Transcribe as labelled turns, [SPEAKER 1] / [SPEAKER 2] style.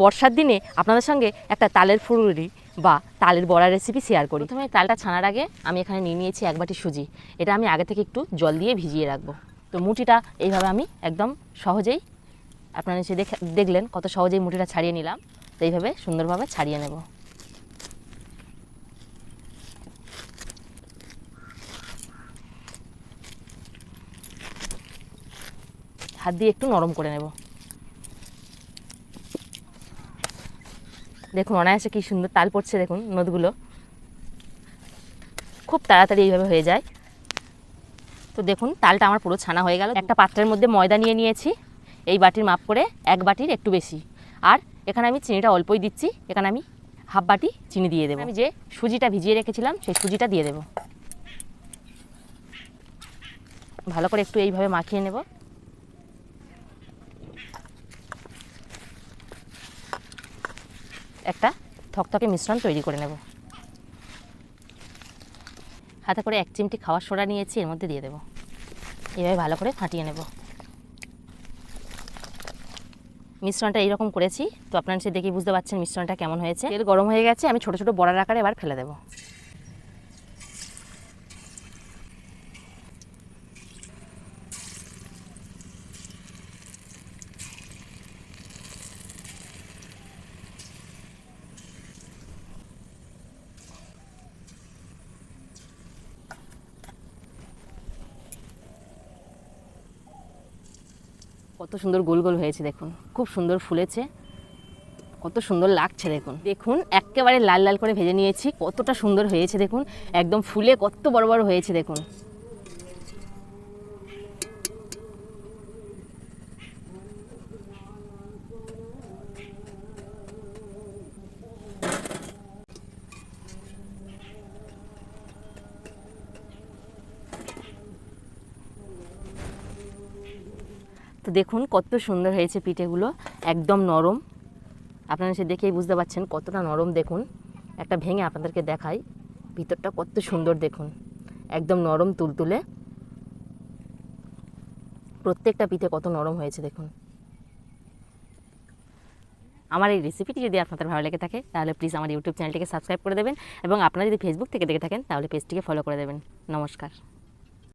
[SPEAKER 1] বর্ষার দিনে আপনাদের সঙ্গে একটা তালের ফুলুরি বা তালের বড়া রেসিপি শেয়ার করি। প্রথমে তালটা ছানার আগে আমি এখানে নিয়ে নিয়েছি এক বাটি সুজি। এটা আমি আগে থেকে একটু জল দিয়ে ভিজিয়ে রাখব। তো মুটিটা এইভাবে আমি একদম সহজেই আপনারা দেখে দেখলেন কত সহজেই মুটিটা ছাড়িয়ে নিলাম। তো এইভাবে সুন্দরভাবে ছাড়িয়ে নেব। হাত দিয়ে একটু নরম করে নেব। দেখুন অনায়াসে কি সুন্দর তাল পড়ছে দেখুন নদগুলো। খুব তাড়াতাড়ি এইভাবে হয়ে যায়। তো দেখুন তালটা আমার পুরো ছানা হয়ে গেল। একটা পাত্রের মধ্যে ময়দা নিয়ে নিয়েছি এই বাটির মাপ করে এক বাটির একটু বেশি। আর এখানে আমি চিনিটা অল্পই দিচ্ছি এখানে আমি হাফ বাটি চিনি দিয়ে দেবো। আমি যে সুজিটা ভিজিয়ে রেখেছিলাম সেই সুজিটা দিয়ে দেবো। ভালো করে একটু এইভাবে মাখিয়ে নেব। একটা থকথকে মিশ্রণ তৈরি করে নেব। হাতে করে এক চিমটি খাওয়ার সোডা নিয়েছি, এর মধ্যে দিয়ে দেব। এভাবে ভালো করে ফাটিয়ে নেব। মিশ্রণটা এইরকম করেছি, তো আপনারা সে দেখেই বুঝতে পারছেন মিশ্রণটা কেমন হয়েছে। তেল গরম হয়ে গেছে, আমি ছোটো ছোটো বড়ার আকারে এবার ফেলে দেবো। কত সুন্দর গোল গোল হয়েছে দেখুন। খুব সুন্দর ফুলেছে। কত সুন্দর লাগছে দেখুন। দেখুন, একেবারে লাল লাল করে ভেজে নিয়েছি। কতটা সুন্দর হয়েছে দেখুন। একদম ফুলে কত বড় বড় হয়েছে দেখুন। তো দেখুন কত সুন্দর হয়েছে পিঠেগুলো, একদম নরম। আপনারা সে দেখেই বুঝতে পারছেন কতটা নরম দেখুন। একটা ভেঙে আপনাদেরকে দেখাই, ভিতরটা কত সুন্দর দেখুন। একদম নরম তুলতুলে। প্রত্যেকটা পিঠে কত নরম হয়েছে দেখুন। আমার এই রেসিপিটি যদি আপনাদের ভালো লেগে থাকে, তাহলে প্লিজ আমার ইউটিউব চ্যানেলটিকে সাবস্ক্রাইব করে দেবেন এবং আপনারা যদি ফেসবুক থেকে দেখে থাকেন, তাহলে পেজটিকে ফলো করে দেবেন। নমস্কার।